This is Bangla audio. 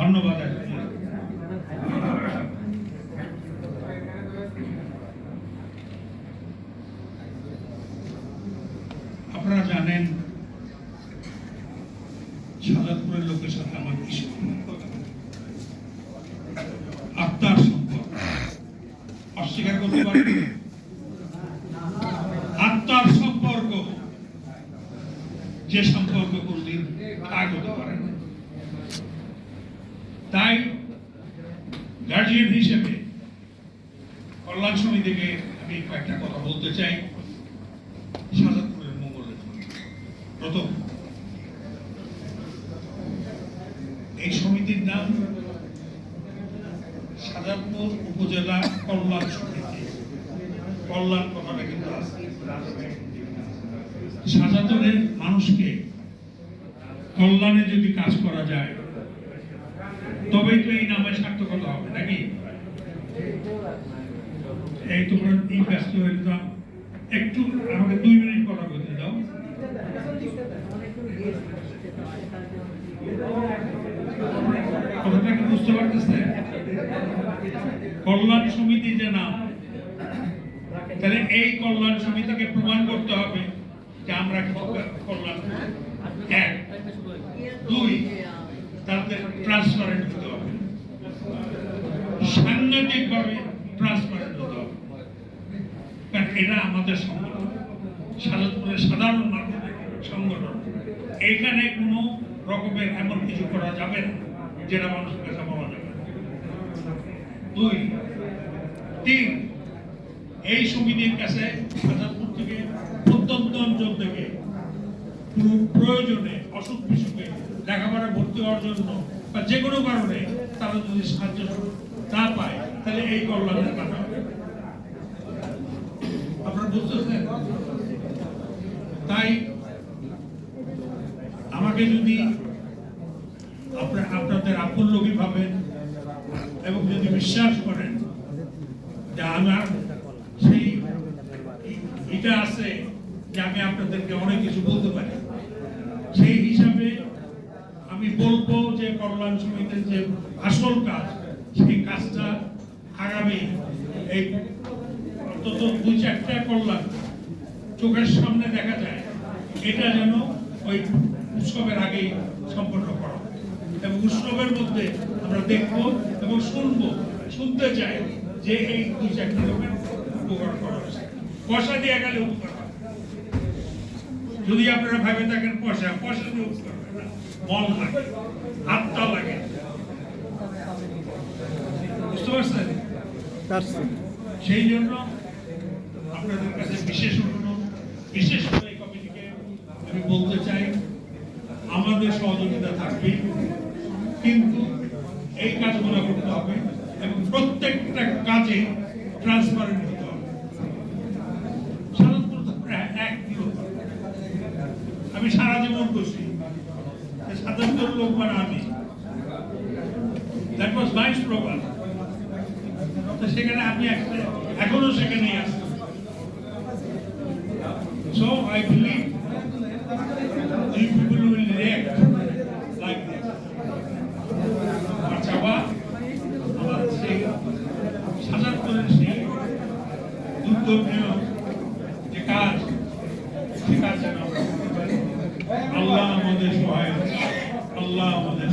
ধন্যবাদ আপনারা জানেন সাজাদপুরের লোকের সাথে আমার কি আত্মার সম্পর্ক। অস্বীকার করতে না। আত্মার সম্পর্ক। যে সম্পর্ক কোনদিন ভাগ হতে পারে তাই গার্জিয়ান হিসেবে কল্যাণ সমিতিকে আমি কয়েকটা কথা বলতে চাই। সাজাদপুরের মঙ্গলের। প্রথম, এই সমিতির নাম সাজাদপুর উপজেলা কল্যাণ সমিতি। কল্যাণ কথাটা কিন্তু আছে। মানুষকে কল্যাণে যদি কাজ করা যায় তবেই তো এই নামে সার্থকতা হবে, নাকি? এই তোমরা এই ব্যস্ত হয়ে যেতাম একটু আমাকে দুই মিনিট কথা বলতে দাও। কথাটা কি বুঝতে পারতেছে? কল্যাণ সমিতি যে নাম, তাহলে এই কল্যাণ সমিতিকে প্রমাণ করতে হবে যে আমরা কল্যাণ এক, দুই তাদের ট্রান্সপারেন্ট হতে হবে। সাংঘাতিক ভাবে ট্রান্সপারেন্ট হতে হবে। কারণ এটা আমাদের সংগঠন। সাজাদপুরের সাধারণ মানুষের সংগঠন। এখানে কোনো রকমের এমন কিছু করা যাবে না, যেটা মানুষের কাছে বলা যাবে দুই, তিন, এই সমিতির কাছে সাজাদপুর থেকে প্রত্যন্ত অঞ্চল থেকে প্রয়োজনে অসুখ বিসুখে লেখাপড়া ভর্তি হওয়ার জন্য বা যে কোনো কারণে তারা যদি সাহায্য না পায়, তাহলে এই কল্যাণের হবে। আপনারা বুঝতেছেন তাই আমাকে যদি আপনার আপনাদের আপন লোকই ভাবেন এবং যদি বিশ্বাস করেন যে আমার সেই এটা আছে যে আমি আপনাদেরকে অনেক কিছু বলতে পারি, সেই হিসাবে আমি বলব যে কল্যাণ সমিতির যে আসল কাজ, সেই কাজটা আগামী এই অন্তত দুই চারটা কল্যাণ চোখের সামনে দেখা যায়, এটা যেন ওই উৎসবের আগেই সম্পন্ন করা এবং উৎসবের মধ্যে আমরা দেখব এবং শুনব, শুনতে চাই যে এই দুই চারটি লোকের উপকার করা হয়েছে। পয়সা দিয়ে গেলে উপকার যদি আপনারা ভাবে থাকেন পয়সা পয়সা না। মন লাগে আত্মা লাগে। বুঝতে পারছেন? পারছি। সেই জন্য আপনাদের কাছে বিশেষ অনুরোধ বিশেষ করে এই কমিটিকে আমি বলতে চাই আমাদের সহযোগিতা থাকবে কিন্তু এই কাজগুলো করতে হবে এবং প্রত্যেকটা কাজে ট্রান্সপারেন্ট হতে হবে সাধারণত প্রায় এক কিলো আমি সারা জীবন করছি সাধারণত লোক মানে আমি। দ্যাট ওয়াজ মাই স্লোগান তো সেখানে আমি এখনও সেখানেই আছি। So I believe people will react like this আমার চাওয়া আমার সেই আল্লাহ আমাদের সহায় আল্লাহ আমাদের